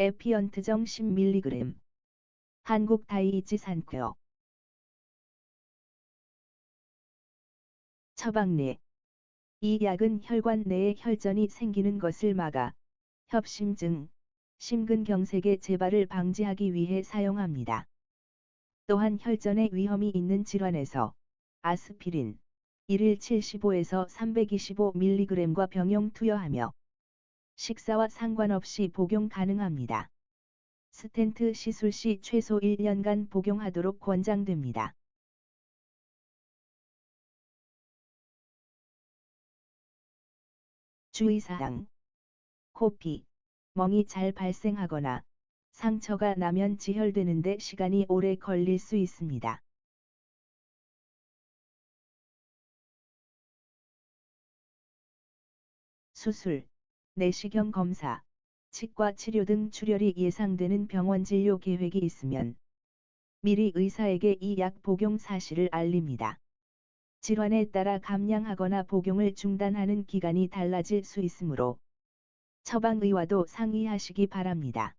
에피언트정 10mg. 한국 다이이치 산쿠요. 처방내. 이 약은 혈관 내에 혈전이 생기는 것을 막아 협심증, 심근경색의 재발을 방지하기 위해 사용합니다. 또한 혈전에 위험이 있는 질환에서 아스피린 1일 75에서 325mg과 병용 투여하며 식사와 상관없이 복용 가능합니다. 스텐트 시술 시 최소 1년간 복용하도록 권장됩니다. 주의사항 코피, 멍이 잘 발생하거나 상처가 나면 지혈되는데 시간이 오래 걸릴 수 있습니다. 수술, 내시경 검사, 치과 치료 등 출혈이 예상되는 병원 진료 계획이 있으면 미리 의사에게 이 약 복용 사실을 알립니다. 질환에 따라 감량하거나 복용을 중단하는 기간이 달라질 수 있으므로 처방의와도 상의하시기 바랍니다.